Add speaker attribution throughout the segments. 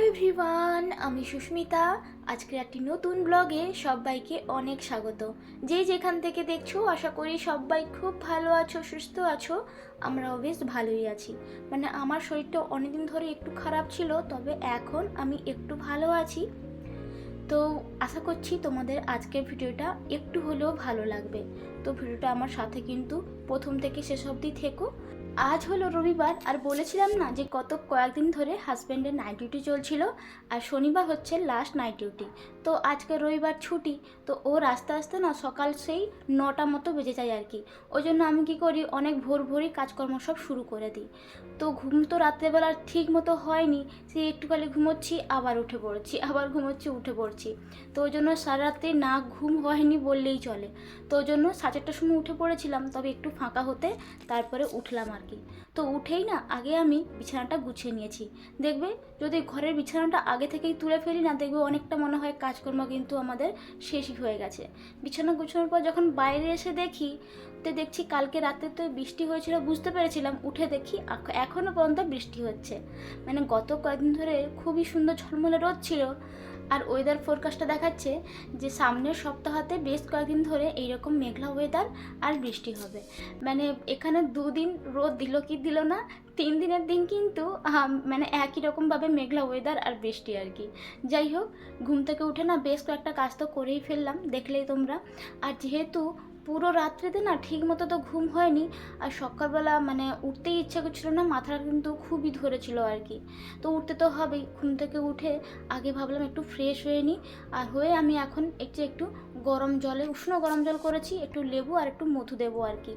Speaker 1: Everyone আমি সুস্মিতা। আজকের একটি নতুন ব্লগে সবাইকে অনেক স্বাগত। যে যেখান থেকে দেখছ, আশা করি সবাই খুব ভালো আছো, সুস্থ আছো। আমরাও বেশ ভালোই আছি। মানে আমার শরীরটা অনেকদিন ধরে একটু খারাপ ছিল, তবে এখন আমি একটু ভালো আছি। তো আশা করছি তোমাদের আজকের ভিডিওটা একটু হলেও ভালো লাগবে। তো ভিডিওটা আমার সাথে কিন্তু প্রথম থেকে শেষ অবধি থেকো। আজ হলো রবিবার আর বলেছিলাম না যে গত কয়েকদিন ধরে হাজব্যান্ডের নাইট ডিউটি চলছিল আর শনিবার হচ্ছে লাস্ট নাইট ডিউটি তো আজকে রবিবার ছুটি, তো ওর আস্তে আস্তে না সকাল সেই নটা মতো বেজে যায় আর কি। ওই জন্য আমি কী করি, অনেক ভোর ভোরই কাজকর্ম সব শুরু করে দিই। তো ঘুম তো রাত্রেবেলা ঠিক মতো হয়নি সে একটুখানি ঘুমোচ্ছি, আবার উঠে পড়ছি, আবার ঘুমোচ্ছি, উঠে পড়ছি। তো ওই জন্য সারা রাত্রি না ঘুম হয়নি বললেই চলে। তো ওই জন্য সাড়ে চারটার সময় উঠে পড়েছিলাম, তবে একটু ফাঁকা হতে তারপরে উঠলাম আর কি তো উঠেই না, আগে আমি বিছানাটা গুছিয়ে নিয়েছি। দেখবে, যদি ঘরের বিছানাটা আগে থেকেই তুলে ফেলি না, দেখবে অনেকটা মনে হয় কাজকর্ম কিন্তু আমাদের শেষই হয়ে গেছে। বিছানা গুছানোর পর যখন বাইরে এসে দেখি তো দেখছি কালকে রাতে তো বৃষ্টি হয়েছিল, বুঝতে পেরেছিলাম। উঠে দেখি আখ- এখনও পর্যন্ত বৃষ্টি হচ্ছে। মানে গত কয়েকদিন ধরে খুবই সুন্দর ঝলমলে রোদ ছিল। আর ওয়েদার ফোরকাস্টটা দেখাচ্ছে যে সামনের সপ্তাহতে বেশ কয়েকদিন ধরে এইরকম মেঘলা ওয়েদার আর বৃষ্টি হবে। মানে এখানে দুদিন রোদ দিল কি দিল না, তিন দিনের দিন কিন্তু মানে একই রকমভাবে মেঘলা ওয়েদার আর বৃষ্টি আর কি। যাই হোক, ঘুম থেকে উঠে না বেশ কয়েকটা কাজ তো করেই ফেললাম, দেখলেই তোমরা। আর যেহেতু পুরো রাত্রিতে না ঠিক মতো তো ঘুম হয়নি আর সকালবেলা মানে উঠতেই ইচ্ছা করছিল না, মাথাটা কিন্তু খুবই ধরেছিল আর কি। তো উঠতে তো হবেই, ঘুম থেকে উঠে আগে ভাবলাম একটু ফ্রেশ হয়ে নিই আর হয়ে আমি এখন একটু একটু গরম জলে, উষ্ণ গরম জল করেছি, একটু লেবু আর একটু মধু দেবো আর কি।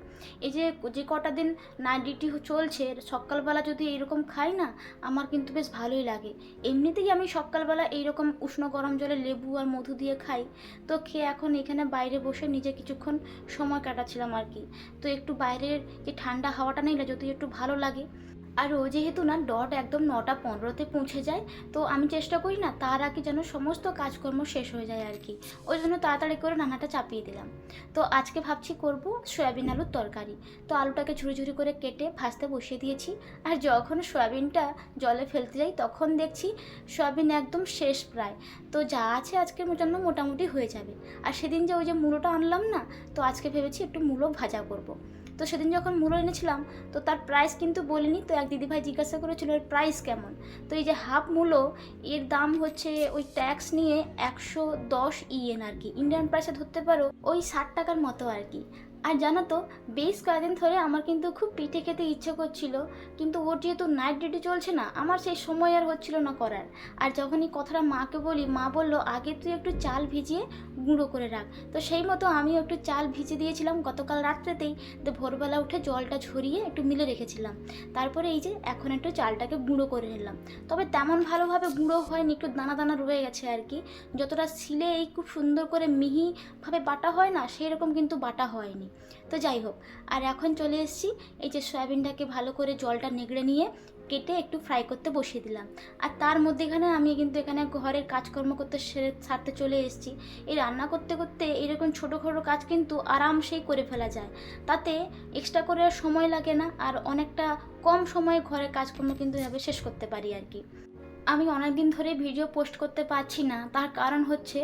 Speaker 1: এই যে যে কটা দিন নাইট ডিউটি চলছে, সকালবেলা যদি এরকম খাই না, আমার কিন্তু বেশ ভালোই লাগে। এমনিতেই আমি সকালবেলা এইরকম উষ্ণ গরম জলে লেবু আর মধু দিয়ে খাই। তো খেয়ে এখন এখানে বাইরে বসে নিজে কিছুক্ষণ সময় কাটাচ্ছিলাম আর কি। তো একটু বাইরের যে ঠান্ডা হাওয়াটা নিলে যদি একটু ভালো লাগে আর ও যেহেতু না ডট একদম নটা পনেরোতে পৌঁছে যায়, তো আমি চেষ্টা করি না তার আগে যেন সমস্ত কাজকর্ম শেষ হয়ে যায় আর কি। ওই জন্য তাড়াতাড়ি করে রান্নাটা চাপিয়ে দিলাম। তো আজকে ভাবছি করব সয়াবিন আলুর তরকারি। তো আলুটাকে ঝুড়ি ঝুড়ি করে কেটে ভাজতে বসিয়ে দিয়েছি। আর যখন সয়াবিনটা জলে ফেলতে যাই, তখন দেখছি সয়াবিন একদম শেষ প্রায়। তো যা আছে আজকের জন্য মোটামুটি হয়ে যাবে। আর সেদিন যে ওই যে মূলোটা আনলাম না, তো আজকে ভেবেছি একটু মূলো ভাজা করব। তো সেদিন যখন মূলো এনেছিলাম, তো তার প্রাইস কিন্তু বলিনি, তো এক দিদিভাই জিজ্ঞাসা করেছিল এর প্রাইস কেমন? তো এই যে হাফ মূলো, এর দাম হচ্ছে ওই ট্যাক্স নিয়ে একশো দশ ইএন আর কি। ইন্ডিয়ান প্রাইসে ধরতে পারো, ওই ষাট টাকার মতো আর কি। আর জানো তো, বেশ কয়েকদিন ধরে আমার কিন্তু খুব পিঠে খেতে ইচ্ছে করছিল, কিন্তু ওর যেহেতু নাইট ডিউটি চলছে না, আমার সেই সময় আর হচ্ছিল না করার। আর যখনই কথাটা মাকে বলি, মা বলল, আগে তুই একটু চাল ভিজিয়ে গুঁড়ো করে রাখ। তো সেই মতো আমিও একটু চাল ভিজে দিয়েছিলাম গতকাল রাত্রেতেই। তো ভোরবেলা উঠে জলটা ঝরিয়ে একটু মিলে রেখেছিলাম। তারপরে এই যে এখন একটু চালটাকে গুঁড়ো করে নিলাম। তবে তেমন ভালোভাবে গুঁড়ো হয়নি, একটু দানা দানা রয়ে গেছে আর কি। যতটা শিলে এই খুব সুন্দর করে মিহিভাবে বাটা হয় না সেই রকম কিন্তু বাটা হয়নি। তো যাই হোক, আর এখন চলে এসেছি এই যে সয়াবিনটাকে ভালো করে জলটা নেগড়ে নিয়ে কেটে একটু ফ্রাই করতে বসিয়ে দিলাম। আর তার মধ্যেখানে আমি কিন্তু এখানে ঘরের কাজকর্ম করতে সেরে সারতে চলে এসেছি। এই রান্না করতে করতে এরকম ছোটোখাটো কাজ কিন্তু আরামসেই করে ফেলা যায়। তাতে এক্সট্রা করে সময় লাগে না, আর অনেকটা কম সময়ে ঘরের কাজকর্ম কিন্তু এভাবে শেষ করতে পারি আর কি। আমি অনেক দিন ধরে ভিডিও পোস্ট করতে পারছি না। তার কারণ হচ্ছে,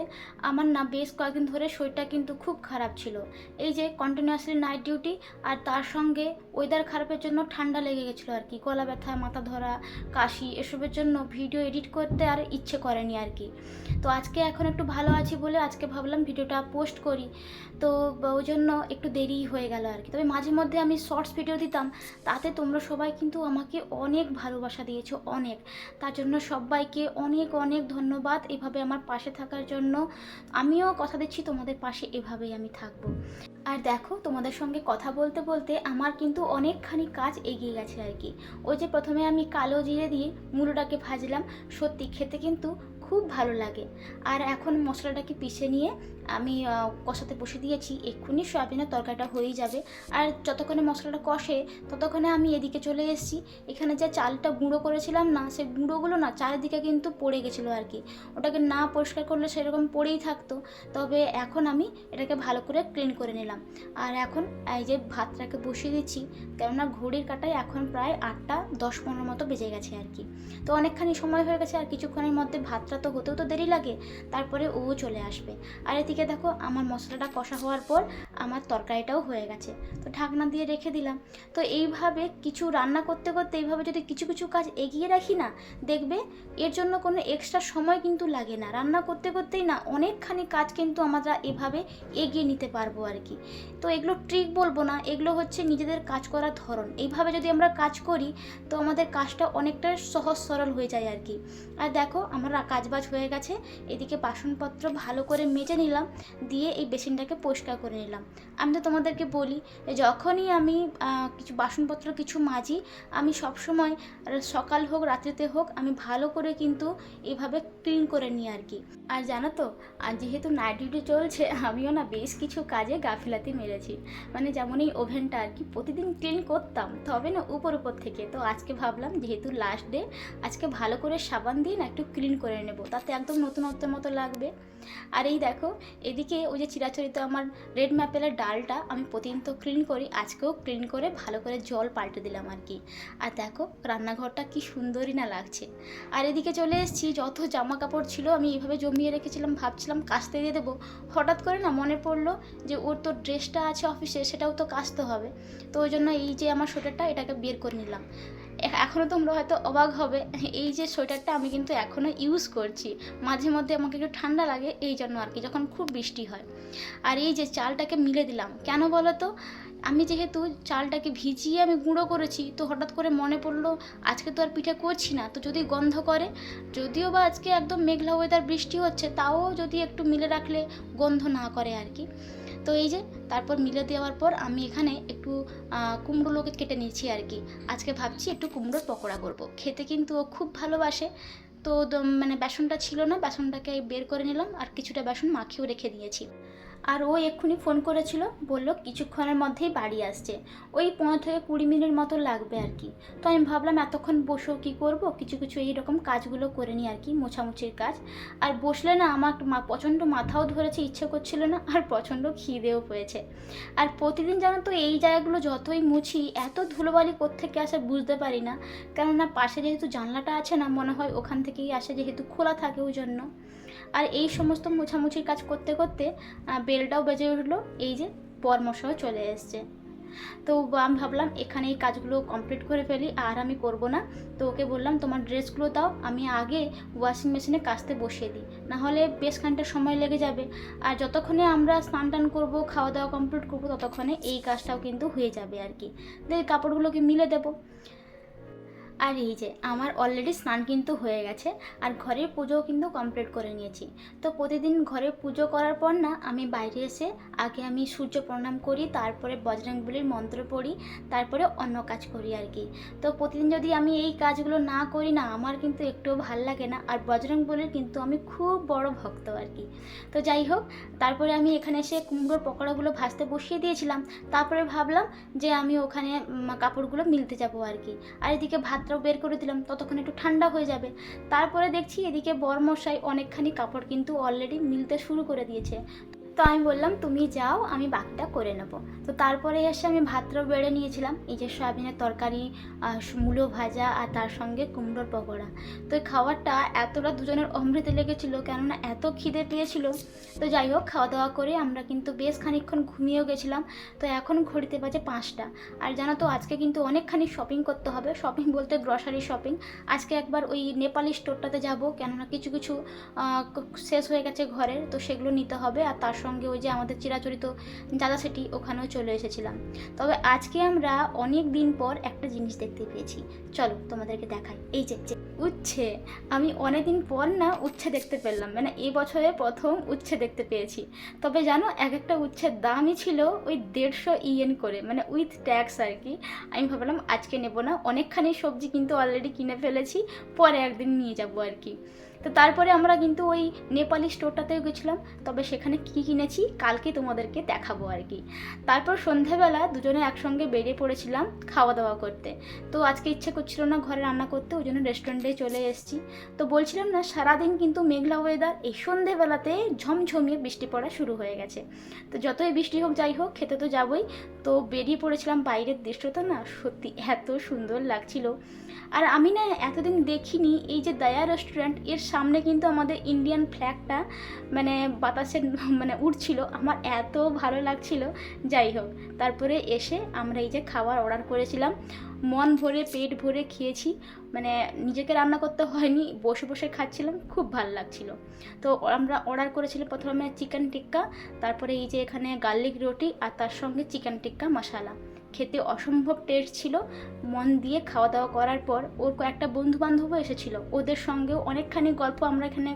Speaker 1: আমার না বেশ কয়েকদিন ধরে শরীরটা কিন্তু খুব খারাপ ছিল। এই যে কন্টিনিউয়াসলি নাইট ডিউটি আর তার সঙ্গে ওয়েদার খারাপের জন্য ঠান্ডা লেগে গেছিল আর কি। গলা ব্যথা, মাথা ধরা, কাশি, এসবের জন্য ভিডিও এডিট করতে আর ইচ্ছে করেনি আর কি। তো আজকে এখন একটু ভালো আছি বলে আজকে ভাবলাম ভিডিওটা পোস্ট করি। তো ওই জন্য একটু দেরি হয়ে গেল আর কি। তবে মাঝে মধ্যে আমি শর্টস ভিডিও দিতাম। তাতে তোমরা সবাই কিন্তু আমাকে অনেক ভালোবাসা দিয়েছ, অনেক। তার জন্য সবাইকে অনেক অনেক ধন্যবাদ এভাবে আমার পাশে থাকার জন্য। আমিও কথা দিচ্ছি, তোমাদের পাশে এভাবেই আমি থাকব। আর দেখো, তোমাদের সঙ্গে কথা বলতে বলতে আমার কিন্তু অনেকখানি কাজ এগিয়ে গেছে আর কি। ওই যে প্রথমে আমি কালো জিরে দিয়ে মুলোটাকে ভাজলাম, সত্যি খেতে কিন্তু খুব ভালো লাগে। আর এখন মশলাটাকে পিষে নিয়ে আমি কষাতে বসে দিয়েছি। এক্ষুনি সয়াবিনের তরকারিটা হয়েই যাবে। আর যতক্ষণে মশলাটা কষে, ততক্ষণে আমি এদিকে চলে এসেছি। এখানে যে চালটা গুঁড়ো করেছিলাম না, সে গুঁড়োগুলো না চারিদিকে কিন্তু পড়ে গেছিল আর কি। ওটাকে না পরিষ্কার করলে সেরকম পড়েই থাকতো। তবে এখন আমি এটাকে ভালো করে ক্লিন করে নিলাম। আর এখন এই যে ভাতটাকে বসিয়ে দিচ্ছি, কেননা ঘড়ির কাটায় এখন প্রায় আটটা দশ পনেরো মতো বেজে গেছে আর কি। তো অনেকখানি সময় হয়ে গেছে আর কিছুক্ষণের মধ্যে ভাতটা তো হতেও তো দেরি লাগে, তারপরে ও চলে আসবে। আর এদিকে দেখো, আমার মশলাটা কষা হওয়ার পর আমার তরকারিটাও হয়ে গেছে। তো ঢাকনা দিয়ে রেখে দিলাম। তো এইভাবে কিছু রান্না করতে করতে এইভাবে যদি কিছু কিছু কাজ এগিয়ে রাখি না, দেখবে এর জন্য কোনো এক্সট্রা সময় কিন্তু লাগে না। রান্না করতে করতেই না, অনেকখানি কাজ কিন্তু আমরা এভাবে এগিয়ে নিতে পারব আর কি। তো এগুলো ট্রিক বলব না, এগুলো হচ্ছে নিজেদের কাজ করার ধরন। এইভাবে যদি আমরা কাজ করি, তো আমাদের কাজটা অনেকটা সহজ সরল হয়ে যায় আর কি। আর দেখো, আমার কাজবাজ হয়ে গেছে। এদিকে বাসনপত্র ভালো করে মেজে নিলাম। দিয়ে এই বেসিনটাকে পরিষ্কার করে নিলাম। আমি তো তোমাদেরকে বলি, যখনই আমি কিছু বাসনপত্র কিছু মাজি, আমি সবসময় সকাল হোক, রাত্রিতে হোক, আমি ভালো করে কিন্তু এভাবে ক্লিন করে নিই আর কি। আর জানো তো, আর যেহেতু নাইট ডিউটি চলছে, আমিও না বেশ কিছু কাজে গাফিলাতি মেরেছি। মানে যেমন এই ওভেনটা আর কি প্রতিদিন ক্লিন করতাম, তবে না উপর উপর থেকে। তো আজকে ভাবলাম, যেহেতু লাস্ট ডে আজকে ভালো করে সাবান দিয়ে না একটু ক্লিন করে নেব, তাতে একদম নতুনত্বের মতো লাগবে। আর এই দেখো এদিকে ওই যে চিরাচরিত আমার রেড ম্যাপেলের ডালটা আমি প্রতিদিন তো ক্লিন করি, আজকেও ক্লিন করে ভালো করে জল পাল্টে দিলাম আর কি। আর দেখো রান্নাঘরটা কি সুন্দরই না লাগছে। আর এদিকে চলে এসেছি, যত জামা কাপড় ছিল আমি এইভাবে জমিয়ে রেখেছিলাম, ভাবছিলাম কাচতে দিয়ে দেবো। হঠাৎ করে না মনে পড়ল যে ওর তো ড্রেসটা আছে অফিসে সেটাও তো কাচতে হবে। তো ওই জন্য এই যে আমার সোয়েটারটা এটাকে বের করে নিলাম। এখনও তোমরা হয়তো অবাক হবে, এই যে সোয়েটারটা আমি কিন্তু এখনও ইউজ করছি। মাঝে মধ্যে আমাকে একটু ঠান্ডা লাগে, এই জন্য আর কি, যখন খুব বৃষ্টি হয়। আর এই যে চালটাকে মিলে দিলাম, কেন বলো তো আমি যেহেতু চালটাকে ভিজিয়ে আমি গুঁড়ো করেছি, তো হঠাৎ করে মনে পড়ল, আজকে তো আর পিঠে করছি না, তো যদি গন্ধ করে, যদিও বা আজকে একদম মেঘলা ওয়েদার বৃষ্টি হচ্ছে, তাও যদি একটু মিলে রাখলে গন্ধ না করে আর কি। তো এই যে, তারপর মিলে দেওয়ার পর আমি এখানে একটু কুমড়ো কুমড়োগুলোকে কেটে নিয়েছি আর কি। আজকে ভাবছি একটু কুমড়োর পকোড়া করব। খেতে কিন্তু ও খুব ভালোবাসে। তো মানে বেসনটা ছিল না, বেসনটাকে বের করে নিলাম আর কিছুটা বেসন মাখিয়েও রেখে দিয়েছি। আর ও এক্ষুনি ফোন করেছিল, বলল কিছুক্ষণের মধ্যেই বাড়ি আসছে। ওই পনেরো থেকে কুড়ি মিনিট মতো লাগবে আর কি। তো আমি ভাবলাম এতক্ষণ বসেও কি করব? কিছু কিছু এই রকম কাজগুলো করে নিই আর কি, মোছামুছির কাজ। আর বসলে না আমার মা প্রচণ্ড মাথাও ধরেছে, ইচ্ছে করছিল না, আর প্রচণ্ড খিদেও পেয়েছে। আর প্রতিদিন জানো তো এই জায়গাগুলো যতই মুছি, এত ধুলোবালি কোত্থেকে আসে বুঝতে পারি না। কেননা পাশে যেহেতু জানলাটা আছে না, মনে হয় ওখান থেকেই আসে, যেহেতু খোলা থাকে ওই জন্য। আর এই সমস্ত মোছামুছির কাজ করতে করতে বেলটাও বেজে উঠল, এই যে পরমশাও চলে এসছে। তো আমি ভাবলাম এখানে এই কাজগুলো কমপ্লিট করে ফেলি, আর আমি করব না। তো ওকে বললাম, তোমার ড্রেসগুলো দাও, আমি আগে ওয়াশিং মেশিনে কাচতে বসিয়ে দিই। নাহলে বেশ খানিকটা সময় লেগে যাবে। আর যতক্ষণে আমরা স্নান টান করব খাওয়া দাওয়া কমপ্লিট করব, ততক্ষণে এই কাজটাও কিন্তু হয়ে যাবে আর কি। কাপড়গুলোকে মিলে দেবো। আর এই যে, আমার অলরেডি স্নান কিন্তু হয়ে গেছে, আর ঘরের পুজোও কিন্তু কমপ্লিট করে নিয়েছি। তো প্রতিদিন ঘরে পুজো করার পর না, আমি বাইরে এসে আগে আমি সূর্য প্রণাম করি, তারপরে বজরংবলির মন্ত্র পড়ি, তারপরে অন্য কাজ করি আর কি। তো প্রতিদিন যদি আমি এই কাজগুলো না করি না, আমার কিন্তু একটুও ভালো লাগে না, আর বজরংবলির কিন্তু আমি খুব বড় ভক্ত আর কি। তো যাই হোক, তারপরে আমি এখানে এসে কুমড়োর পকোড়াগুলো ভাজতে বসিয়ে দিয়েছিলাম, তারপরে ভাবলাম যে আমি ওখানে কাপড়গুলো মিলতে যাব আর কি। আর এদিকে ভাতটাও বের করে দিলাম, ততক্ষণ একটু ঠান্ডা হয়ে যাবে। তারপরে দেখছি এদিকে বর মশাই অনেকখানি কাপড় কিন্তু অলরেডি মিলতে শুরু করে দিয়েছে। তো আমি বললাম, তুমি যাও, আমি বাকিটা করে নেব। তো তারপরে এসে আমি ভাতটাও বেড়ে নিয়েছিলাম। এই যে সয়াবিনের তরকারি মূলো ভাজা আর তার সঙ্গে কুমড়োর পকোড়া। তো এই খাবারটা এতটা দুজনের অমৃতে লেগেছিল, কেননা এত খিদে পেয়েছিল। তো যাই হোক খাওয়া দাওয়া করে আমরা কিন্তু বেশ খানিকক্ষণ ঘুমিয়েও গেছিলাম। তো এখন ঘড়িতে বাজে পাঁচটা। আর জানো তো, আজকে কিন্তু অনেকখানি শপিং করতে হবে। শপিং বলতে গ্রসারি শপিং আজকে একবার ওই নেপালি স্টোরটাতে যাব, কেননা কিছু কিছু শেষ হয়ে গেছে ঘরের, তো সেগুলো নিতে হবে। আর তার সঙ্গে ওই যে আমাদের চিরাচরিত দাদা সেটি ওখানেও চলে এসেছিলাম। তবে আজকে আমরা অনেক দিন পর একটা জিনিস দেখতে পেয়েছি। চলো তোমাদেরকে দেখাই। এই যে উচ্ছে, আমি অনেকদিন পর না উচ্ছে দেখতে পেলাম। মানে এই বছরে প্রথম উচ্ছে দেখতে পেয়েছি। তবে জানো, এক একটা উচ্ছের দামই ছিল ওই দেড়শো ইয়েন করে মানে উইথ ট্যাক্স আর কি। আমি ভাবলাম আজকে নেব না, অনেকখানি সবজি কিন্তু অলরেডি কিনে ফেলেছি, পরে একদিন নিয়ে যাব আর কি। তো তারপরে আমরা কিন্তু ওই নেপালি স্টোরটাতেও গেছিলাম, তবে সেখানে কী কিনেছি কালকে তোমাদেরকে দেখাবো আর কি। তারপর সন্ধেবেলা দুজনে একসঙ্গে বেরিয়ে পড়েছিলাম খাওয়া দাওয়া করতে। তো আজকে ইচ্ছে করছিল না ঘরে রান্না করতে, ওই জন্য রেস্টুরেন্টে চলে এসেছি। তো বলছিলাম না, সারাদিন কিন্তু মেঘলা ওয়েদার এই সন্ধেবেলাতে ঝমঝমিয়ে বৃষ্টি পড়া শুরু হয়ে গেছে। তো যতই বৃষ্টি হোক, যাই হোক, খেতে তো যাবই। তো বেরিয়ে পড়েছিলাম বাইরের দৃশ্যটা না সত্যি এত সুন্দর লাগছিল। আর আমি না এতদিন দেখিনি, এই যে দয়া রেস্টুরেন্টের সামনে কিন্তু আমাদের ইন্ডিয়ান ফ্ল্যাগটা মানে বাতাসের মানে উঠছিল আমার এত ভালো লাগছিল। যাই হোক, তারপরে এসে আমরা এই যে খাবার অর্ডার করেছিলাম। মন ভরে, পেট ভরে খেয়েছি। মানে নিজেকে রান্না করতে হয়নি, বসে বসে খাচ্ছিলাম, খুব ভালো লাগছিল। তো আমরা অর্ডার করেছিলাম প্রথমে চিকেন টিক্কা তারপরে এই যে এখানে গার্লিক রুটি আর তার সঙ্গে চিকেন টিক্কা মশালা খেতে অসম্ভব টেস্ট ছিল। মন দিয়ে খাওয়া দাওয়া করার পর ওর কয়েকটা বন্ধু বান্ধবও এসেছিল। ওদের সঙ্গেও অনেকখানি গল্প আমরা এখানে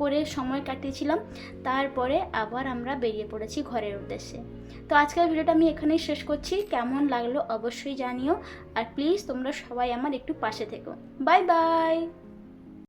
Speaker 1: করে সময় কাটিয়েছিলাম। তারপরে আবার আমরা বেরিয়ে পড়েছি ঘরের উদ্দেশ্যে। তো আজকের ভিডিওটা আমি এখানেই শেষ করছি। কেমন লাগল অবশ্যই জানিও। আর প্লিজ তোমরা সবাই আমার একটু পাশে থেকো। Bye bye